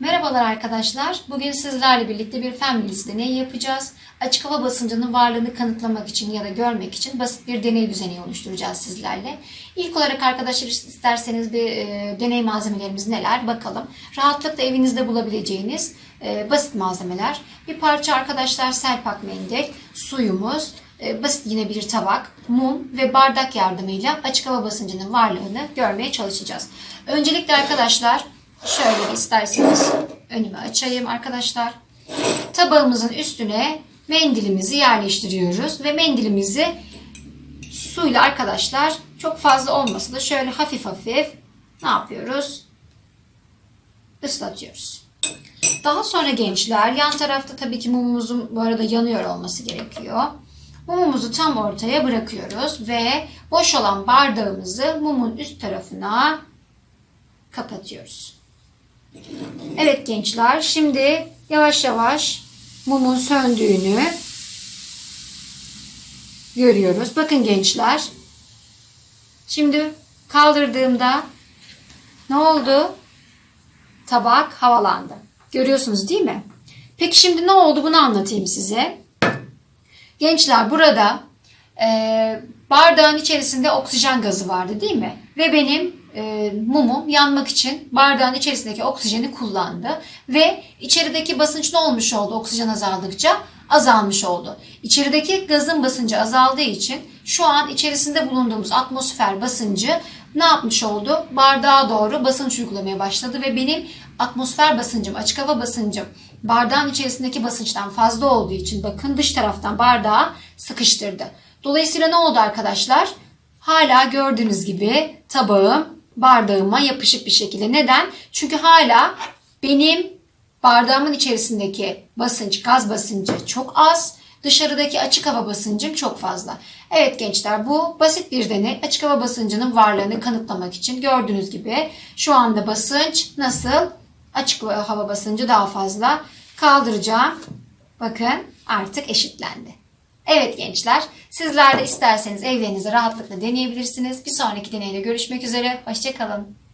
Merhabalar arkadaşlar. Bugün sizlerle birlikte bir fen bilgisi deneyi yapacağız. Açık hava basıncının varlığını kanıtlamak için ya da görmek için basit bir deney düzeni oluşturacağız sizlerle. İlk olarak arkadaşlar isterseniz bir e, deney malzemelerimiz neler bakalım. Rahatlıkla evinizde bulabileceğiniz e, basit malzemeler. Bir parça arkadaşlar selpak mendil, suyumuz, e, basit yine bir tabak, mum ve bardak yardımıyla açık hava basıncının varlığını görmeye çalışacağız. Öncelikle arkadaşlar Şöyle isterseniz önümü açayım arkadaşlar. Tabağımızın üstüne mendilimizi yerleştiriyoruz ve mendilimizi suyla arkadaşlar çok fazla olmasa da şöyle hafif hafif ne yapıyoruz? Islatıyoruz. Daha sonra gençler yan tarafta tabii ki mumumuzun bu arada yanıyor olması gerekiyor. Mumumuzu tam ortaya bırakıyoruz ve boş olan bardağımızı mumun üst tarafına kapatıyoruz. Evet gençler şimdi yavaş yavaş mumun söndüğünü görüyoruz. Bakın gençler. Şimdi kaldırdığımda ne oldu? Tabak havalandı. Görüyorsunuz değil mi? Peki şimdi ne oldu bunu anlatayım size. Gençler burada e, bardağın içerisinde oksijen gazı vardı değil mi? Ve benim e, mumum yanmak için bardağın içerisindeki oksijeni kullandı. Ve içerideki basınç ne olmuş oldu oksijen azaldıkça? Azalmış oldu. İçerideki gazın basıncı azaldığı için şu an içerisinde bulunduğumuz atmosfer basıncı ne yapmış oldu? Bardağa doğru basınç uygulamaya başladı ve benim atmosfer basıncım, açık hava basıncım bardağın içerisindeki basınçtan fazla olduğu için bakın dış taraftan bardağı sıkıştırdı. Dolayısıyla ne oldu arkadaşlar? Hala gördüğünüz gibi tabağım bardağıma yapışık bir şekilde. Neden? Çünkü hala benim bardağımın içerisindeki basınç, gaz basıncı çok az. Dışarıdaki açık hava basıncım çok fazla. Evet gençler bu basit bir deney. Açık hava basıncının varlığını kanıtlamak için gördüğünüz gibi şu anda basınç nasıl? Açık hava basıncı daha fazla. Kaldıracağım. Bakın artık eşitlendi. Evet gençler, sizler de isterseniz evlerinizde rahatlıkla deneyebilirsiniz. Bir sonraki deneyde görüşmek üzere. Hoşçakalın.